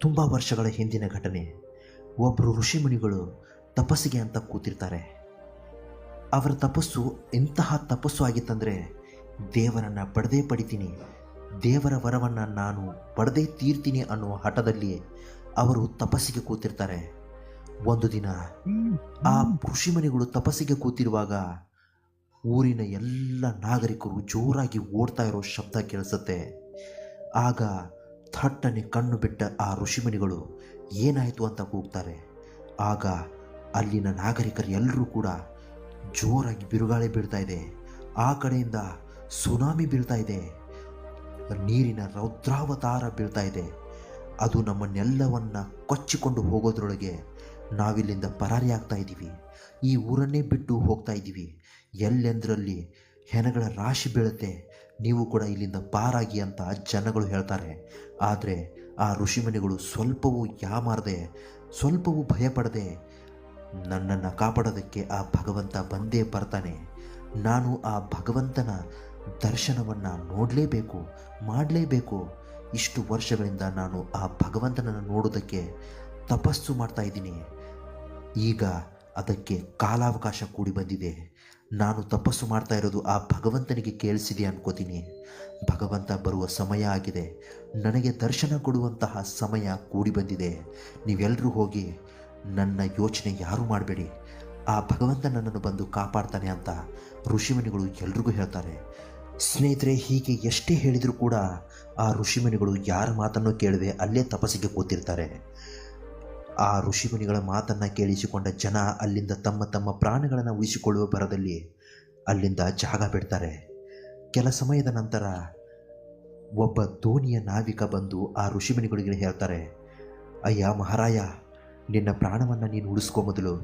ತುಂಬ ವರ್ಷಗಳ ಹಿಂದಿನ ಘಟನೆ. ಒಬ್ಬರು ಋಷಿಮುನಿಗಳು ತಪಸ್ಸಿಗೆ ಅಂತ ಕೂತಿರ್ತಾರೆ. ಅವರ ತಪಸ್ಸು ಎಂತಹ ತಪಸ್ಸು ಆಗಿತ್ತಂದರೆ, ದೇವರನ್ನು ಪಡೆದೇ ಪಡಿತೀನಿ, ದೇವರ ವರವನ್ನು ನಾನು ಪಡೆದೇ ತೀರ್ತೀನಿ ಅನ್ನುವ ಹಠದಲ್ಲಿ ಅವರು ತಪಸ್ಸಿಗೆ ಕೂತಿರ್ತಾರೆ. ಒಂದು ದಿನ ಆ ಋಷಿಮುನಿಗಳು ತಪಸ್ಸಿಗೆ ಕೂತಿರುವಾಗ ಊರಿನ ಎಲ್ಲ ನಾಗರಿಕರು ಜೋರಾಗಿ ಓಡ್ತಾ ಇರೋ ಶಬ್ದ ಕೇಳಿಸುತ್ತೆ. ಆಗ ಥಟ್ಟನೆ ಕಣ್ಣು ಬಿಟ್ಟ ಆ ಋಷಿಮುನಿಗಳು ಏನಾಯಿತು ಅಂತ ಕೂಗ್ತಾರೆ. ಆಗ ಅಲ್ಲಿನ ನಾಗರಿಕರು ಎಲ್ಲರೂ ಕೂಡ ಜೋರಾಗಿ ಬಿರುಗಾಳಿ ಬೀಳ್ತಾ ಇದೆ. ಆ ಕಡೆಯಿಂದ ಸುನಾಮಿ ಬೀಳ್ತಾ ಇದೆ. ನೀರಿನ ರೌದ್ರಾವತಾರ ಬೀಳ್ತಾ ಇದೆ. ಅದು ನಮ್ಮನ್ನೆಲ್ಲವನ್ನ ಕೊಚ್ಚಿಕೊಂಡು ಹೋಗೋದ್ರೊಳಗೆ ನಾವಿಲ್ಲಿಂದ ಪರಾರಿ ಆಗ್ತಾ ಇದ್ದೀವಿ ಈ ಊರನ್ನೇ ಬಿಟ್ಟು ಹೋಗ್ತಾ ಇದ್ದೀವಿ ಎಲ್ಲೆಂದರಲ್ಲಿ ಹೆಣಗಳ ರಾಶಿ ಬೀಳುತ್ತೆ. ನೀವು ಕೂಡ ಇಲ್ಲಿಂದ ಪಾರಾಗಿ ಅಂತ ಜನಗಳು ಹೇಳ್ತಾರೆ. ಆದರೆ ಆ ಋಷಿಮನೆಗಳು ಸ್ವಲ್ಪವೂ ಯಾಮಾರದೆ, ಸ್ವಲ್ಪವೂ ಭಯಪಡದೆ ನನ್ನನ್ನು ಕಾಪಾಡೋದಕ್ಕೆ ಆ ಭಗವಂತ ಬಂದೇ ಬರ್ತಾನೆ. ನಾನು ಆ ಭಗವಂತನ ದರ್ಶನವನ್ನು ನೋಡಲೇಬೇಕು, ಮಾಡಲೇಬೇಕು. ಇಷ್ಟು ವರ್ಷಗಳಿಂದ ನಾನು ಆ ಭಗವಂತನನ್ನು ನೋಡೋದಕ್ಕೆ ತಪಸ್ಸು ಮಾಡ್ತಾ ಇದ್ದೀನಿ. ಈಗ ಅದಕ್ಕೆ ಕಾಲಾವಕಾಶ ಕೂಡಿ ಬಂದಿದೆ. ನಾನು ತಪಸ್ಸು ಮಾಡ್ತಾ ಇರೋದು ಆ ಭಗವಂತನಿಗೆ ಕೇಳಿಸಿದೆ ಅನ್ಕೋತೀನಿ. ಭಗವಂತ ಬರುವ ಸಮಯ ಆಗಿದೆ. ನನಗೆ ದರ್ಶನ ಕೊಡುವಂತಹ ಸಮಯ ಕೂಡಿ ಬಂದಿದೆ. ನೀವೆಲ್ಲರೂ ಹೋಗಿ ನನ್ನ ಯೋಚನೆ ಯಾರೂ ಮಾಡಬೇಡಿ. ಆ ಭಗವಂತ ನನ್ನನ್ನು ಬಂದು ಕಾಪಾಡ್ತಾನೆ ಅಂತ ಋಷಿಮುನಿಗಳು ಎಲ್ರಿಗೂ ಹೇಳ್ತಾರೆ. ಸ್ನೇಹಿತರೆ, ಹೀಗೆ ಎಷ್ಟೇ ಹೇಳಿದರೂ ಕೂಡ ಆ ಋಷಿಮುನಿಗಳು ಯಾರ ಮಾತನ್ನು ಕೇಳದೆ ಅಲ್ಲೇ ತಪಸ್ಸಿಗೆ ಕೂತಿರ್ತಾರೆ. ಆ ಋಷಿಮುನಿಗಳ ಮಾತನ್ನು ಕೇಳಿಸಿಕೊಂಡ ಜನ ಅಲ್ಲಿಂದ ತಮ್ಮ ತಮ್ಮ ಪ್ರಾಣಗಳನ್ನು ಉಳಿಸಿಕೊಳ್ಳುವ ಭರದಲ್ಲಿ ಅಲ್ಲಿಂದ ಜಾಗ ಬಿಡ್ತಾರೆ. ಕೆಲ ಸಮಯದ ನಂತರ ಒಬ್ಬ ದೋಣಿಯ ನಾವಿಕ ಬಂದು ಆ ಋಷಿಮುನಿಗಳಿಗೆ ಹೇಳ್ತಾರೆ, ಅಯ್ಯ ಮಹಾರಾಯ, ನಿನ್ನ ಪ್ರಾಣವನ್ನು ನೀನು ಉಳಿಸ್ಕೋ ಮೊದಲು.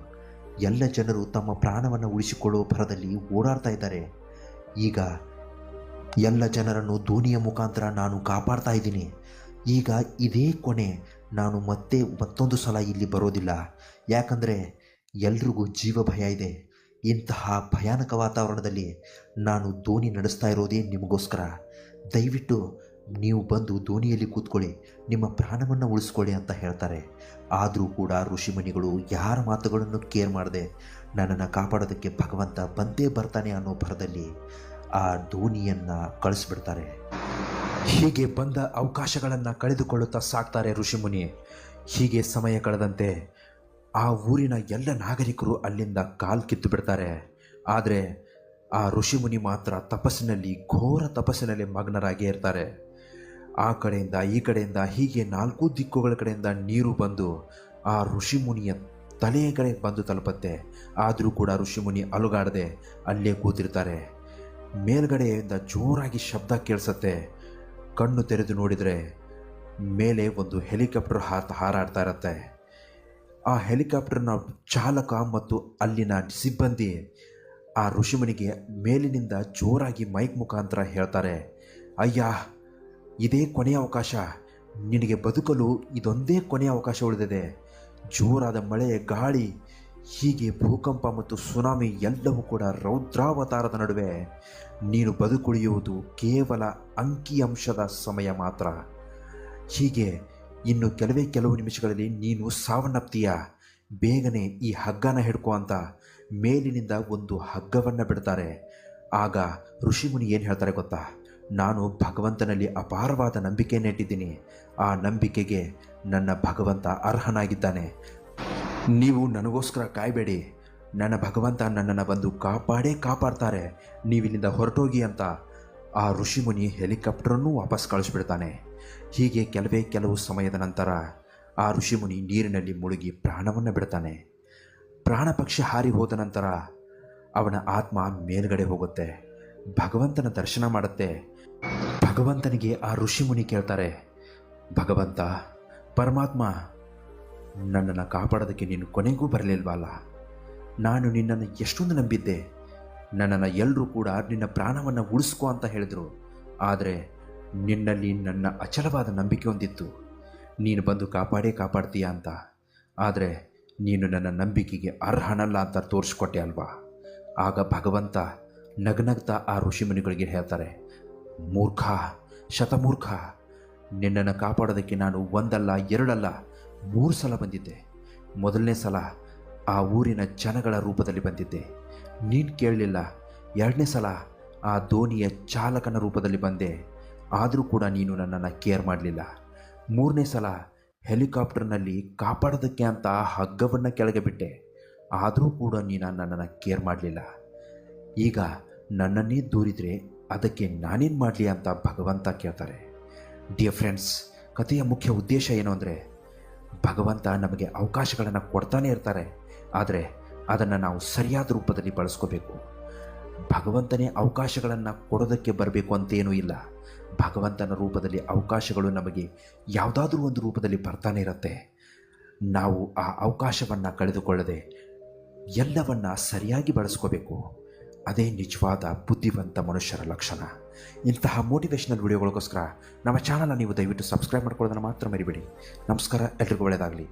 ಎಲ್ಲ ಜನರು ತಮ್ಮ ಪ್ರಾಣವನ್ನು ಉಳಿಸಿಕೊಳ್ಳುವ ಭರದಲ್ಲಿ ಓಡಾಡ್ತಾ ಇದ್ದಾರೆ. ಈಗ ಎಲ್ಲ ಜನರನ್ನು ದೋಣಿಯ ಮುಖಾಂತರ ನಾನು ಕಾಪಾಡ್ತಾ ಇದ್ದೀನಿ. ಈಗ ಇದೇ ಕೊನೆ ನಾನು ಮತ್ತೆ ಮತ್ತೊಂದು ಸಲ ಇಲ್ಲಿ ಬರೋದಿಲ್ಲ. ಯಾಕಂದರೆ ಎಲ್ರಿಗೂ ಜೀವ ಭಯ ಇದೆ. ಇಂತಹ ಭಯಾನಕ ವಾತಾವರಣದಲ್ಲಿ ನಾನು ದೋಣಿ ನಡೆಸ್ತಾ ಇರೋದೇ ನಿಮಗೋಸ್ಕರ. ದಯವಿಟ್ಟು ನೀವು ಬಂದು ದೋಣಿಯಲ್ಲಿ ಕೂತ್ಕೊಳ್ಳಿ. ನಿಮ್ಮ ಪ್ರಾಣವನ್ನು ಉಳಿಸ್ಕೊಳ್ಳಿ ಅಂತ ಹೇಳ್ತಾರೆ. ಆದರೂ ಕೂಡ ಋಷಿಮುನಿಗಳು ಯಾರ ಮಾತುಗಳನ್ನು ಕೇರ್ ಮಾಡದೆ ನನ್ನನ್ನು ಕಾಪಾಡೋದಕ್ಕೆ ಭಗವಂತ ಬಂದೇ ಬರ್ತಾನೆ ಅನ್ನೋ ಭರದಲ್ಲಿ ಆ ದೋಣಿಯನ್ನು ಕಳಿಸ್ಬಿಡ್ತಾರೆ. ಹೀಗೆ ಬಂದ ಅವಕಾಶಗಳನ್ನು ಕಳೆದುಕೊಳ್ಳುತ್ತಾ ಸಾಕ್ತಾರೆ ಋಷಿಮುನಿ. ಹೀಗೆ ಸಮಯ ಕಳೆದಂತೆ ಆ ಊರಿನ ಎಲ್ಲ ನಾಗರಿಕರು ಅಲ್ಲಿಂದ ಕಾಲ್ ಕಿತ್ತು ಬಿಡ್ತಾರೆ. ಆದರೆ ಆ ಋಷಿಮುನಿ ಮಾತ್ರ ತಪಸ್ಸಿನಲ್ಲಿ, ಘೋರ ತಪಸ್ಸಿನಲ್ಲಿ ಮಗ್ನರಾಗೇ ಇರ್ತಾರೆ. ಆ ಕಡೆಯಿಂದ, ಈ ಕಡೆಯಿಂದ, ಹೀಗೆ ನಾಲ್ಕು ದಿಕ್ಕುಗಳ ಕಡೆಯಿಂದ ನೀರು ಬಂದು ಆ ಋಷಿಮುನಿಯ ತಲೆಯ ಕಡೆ ಬಂದು ತಲುಪತ್ತೆ. ಆದರೂ ಕೂಡ ಋಷಿಮುನಿ ಅಲುಗಾಡದೆ ಅಲ್ಲೇ ಕೂತಿರ್ತಾರೆ. ಮೇಲ್ಗಡೆಯಿಂದ ಜೋರಾಗಿ ಶಬ್ದ ಕೇಳಿಸತ್ತೆ. ಕಣ್ಣು ತೆರೆದು ನೋಡಿದರೆ ಮೇಲೆ ಒಂದು ಹೆಲಿಕಾಪ್ಟರ್ ಹಾರಾಡ್ತಾ ಇರತ್ತೆ. ಆ ಹೆಲಿಕಾಪ್ಟರ್ನ ಚಾಲಕ ಮತ್ತು ಅಲ್ಲಿನ ಸಿಬ್ಬಂದಿ ಆ ಋಷಿಮನಿಗೆ ಮೇಲಿನಿಂದ ಜೋರಾಗಿ ಮೈಕ್ ಮುಖಾಂತರ ಹೇಳ್ತಾರೆ, ಅಯ್ಯ, ಇದೇ ಕೊನೆಯ ಅವಕಾಶ. ನಿನಗೆ ಬದುಕಲು ಇದೊಂದೇ ಕೊನೆಯ ಅವಕಾಶ ಉಳಿದಿದೆ. ಜೋರಾದ ಮಳೆ, ಗಾಳಿ ಹೀಗೆ ಭೂಕಂಪ ಮತ್ತು ಸುನಾಮಿ ಎಲ್ಲವೂ ಕೂಡ ರೌದ್ರಾವತಾರದ ನಡುವೆ ನೀನು ಬದುಕುಳಿಯುವುದು ಕೇವಲ ಅಂಕಿಅಂಶದ ಸಮಯ ಮಾತ್ರ. ಹೀಗೆ ಇನ್ನು ಕೆಲವೇ ಕೆಲವು ನಿಮಿಷಗಳಲ್ಲಿ ನೀನು ಸಾವನ್ನಪ್ತೀಯ? ಬೇಗನೆ ಈ ಹಗ್ಗನ ಹಿಡ್ಕೊ ಅಂತ ಮೇಲಿನಿಂದ ಒಂದು ಹಗ್ಗವನ್ನು ಬಿಡ್ತಾರೆ. ಆಗ ಋಷಿಮುನಿ ಏನು ಹೇಳ್ತಾರೆ ಗೊತ್ತಾ? ನಾನು ಭಗವಂತನಲ್ಲಿ ಅಪಾರವಾದ ನಂಬಿಕೆಯನ್ನು ಇಟ್ಟಿದ್ದೀನಿ ಆ ನಂಬಿಕೆಗೆ ನನ್ನ ಭಗವಂತ ಅರ್ಹನಾಗಿದ್ದಾನೆ. ನೀವು ನನಗೋಸ್ಕರ ಕಾಯಬೇಡಿ. ನನ್ನ ಭಗವಂತ ನನ್ನನ್ನು ಬಂದು ಕಾಪಾಡೇ ಕಾಪಾಡ್ತಾರೆ. ನೀವಿನಿಂದ ಹೊರಟೋಗಿ ಅಂತ ಆ ಋಷಿಮುನಿ ಹೆಲಿಕಾಪ್ಟರನ್ನು ವಾಪಸ್ ಕಳಿಸ್ಬಿಡ್ತಾನೆ. ಹೀಗೆ ಕೆಲವೇ ಕೆಲವು ಸಮಯದ ನಂತರ ಆ ಋಷಿಮುನಿ ನೀರಿನಲ್ಲಿ ಮುಳುಗಿ ಪ್ರಾಣವನ್ನು ಬಿಡ್ತಾನೆ. ಪ್ರಾಣ ಪಕ್ಷಿ ಹಾರಿ ಹೋದ ನಂತರ ಅವನ ಆತ್ಮ ಮೇಲ್ಗಡೆ ಹೋಗುತ್ತೆ. ಭಗವಂತನ ದರ್ಶನ ಮಾಡುತ್ತೆ. ಭಗವಂತನಿಗೆ ಆ ಋಷಿಮುನಿ ಕೇಳ್ತಾರೆ, ಭಗವಂತ, ಪರಮಾತ್ಮ ನನ್ನನ್ನು ಕಾಪಾಡೋದಕ್ಕೆ ನೀನು ಕೊನೆಗೂ ಬರಲಿಲ್ವಲ್ಲ? ನಾನು ನಿನ್ನನ್ನು ಎಷ್ಟೊಂದು ನಂಬಿದ್ದೆ. ನನ್ನನ್ನು ಎಲ್ಲರೂ ಕೂಡ ನಿನ್ನ ಪ್ರಾಣವನ್ನು ಉಳಿಸ್ಕೋ ಅಂತ ಹೇಳಿದರು. ಆದರೆ ನಿನ್ನಲ್ಲಿ ನನ್ನ ಅಚಲವಾದ ನಂಬಿಕೆ ಹೊಂದಿತ್ತು ನೀನು ಬಂದು ಕಾಪಾಡೇ ಕಾಪಾಡ್ತೀಯ ಅಂತ. ಆದರೆ ನೀನು ನನ್ನ ನಂಬಿಕೆಗೆ ಅರ್ಹನಲ್ಲ ಅಂತ ತೋರಿಸ್ಕೊಟ್ಟೆ ಅಲ್ವಾ? ಆಗ ಭಗವಂತ ನಗ್ನಗ್ತಾ ಆ ಋಷಿಮುನಿಗಳಿಗೆ ಹೇಳ್ತಾರೆ, ಮೂರ್ಖ, ಶತಮೂರ್ಖ, ನಿನ್ನನ್ನು ಕಾಪಾಡೋದಕ್ಕೆ ನಾನು ಒಂದಲ್ಲ, ಎರಡಲ್ಲ ಮೂರು ಸಲ ಬಂದಿದ್ದೆ. ಮೊದಲನೇ ಸಲ ಆ ಊರಿನ ಜನಗಳ ರೂಪದಲ್ಲಿ ಬಂದಿದ್ದೆ. ನೀನು ಕೇಳಲಿಲ್ಲ. ಎರಡನೇ ಸಲ ಆ ದೋಣಿಯ ಚಾಲಕನ ರೂಪದಲ್ಲಿ ಬಂದೆ. ಆದರೂ ಕೂಡ ನೀನು ನನ್ನನ್ನು ಕೇರ್ ಮಾಡಲಿಲ್ಲ. ಮೂರನೇ ಸಲ ಹೆಲಿಕಾಪ್ಟರ್ನಲ್ಲಿ ಕಾಪಾಡೋದಕ್ಕೆ ಅಂತ ಹಗ್ಗವನ್ನು ಕೆಳಗೆ ಬಿಟ್ಟೆ. ಆದರೂ ಕೂಡ ನೀನು ನನ್ನನ್ನು ಕೇರ್ ಮಾಡಲಿಲ್ಲ. ಈಗ ನನ್ನನ್ನೇ ದೂರಿದರೆ ಅದಕ್ಕೆ ನಾನೇನು ಮಾಡಲಿ ಅಂತ ಭಗವಂತ ಕೇಳ್ತಾರೆ. ಡಿಯರ್ ಫ್ರೆಂಡ್ಸ್, ಕಥೆಯ ಮುಖ್ಯ ಉದ್ದೇಶ ಏನು ಅಂದರೆ ಭಗವಂತ ನಮಗೆ ಅವಕಾಶಗಳನ್ನು ಕೊಡ್ತಾನೆ ಇರ್ತಾರೆ. ಆದರೆ ಅದನ್ನು ನಾವು ಸರಿಯಾದ ರೂಪದಲ್ಲಿ ಬಳಸ್ಕೋಬೇಕು. ಭಗವಂತನೇ ಅವಕಾಶಗಳನ್ನು ಕೊಡೋದಕ್ಕೆ ಬರಬೇಕು ಅಂತೇನೂ ಇಲ್ಲ. ಭಗವಂತನ ರೂಪದಲ್ಲಿ ಅವಕಾಶಗಳು ನಮಗೆ ಯಾವುದಾದ್ರೂ ಒಂದು ರೂಪದಲ್ಲಿ ಬರ್ತಾನೆ ಇರುತ್ತೆ. ನಾವು ಆ ಅವಕಾಶವನ್ನು ಕಳೆದುಕೊಳ್ಳದೆ ಎಲ್ಲವನ್ನು ಸರಿಯಾಗಿ ಬಳಸ್ಕೋಬೇಕು. ಅದೇ ನಿಜವಾದ ಬುದ್ಧಿವಂತ ಮನುಷ್ಯರ ಲಕ್ಷಣ. ಇಂತಹ ಮೋಟಿವೇಶನಲ್ ವಿಡಿಯೋಗಳಿಗೋಸ್ಕರ ನಮ್ಮ ಚಾನಲ್ನ ನೀವು ದಯವಿಟ್ಟು ಸಬ್ಸ್ಕ್ರೈಬ್ ಮಾಡ್ಕೊಳ್ಳೋದನ್ನು ಮಾತ್ರ ಮರಿಬೇಡಿ. ನಮಸ್ಕಾರ ಎಲ್ರಿಗೂ ಒಳ್ಳೆಯದಾಗಲಿ